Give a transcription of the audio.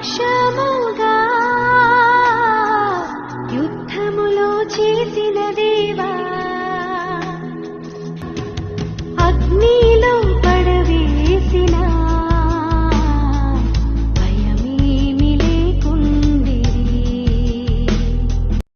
సాక్ష్యముగా యుద్ధములో చేసిన దేవా. అగ్ని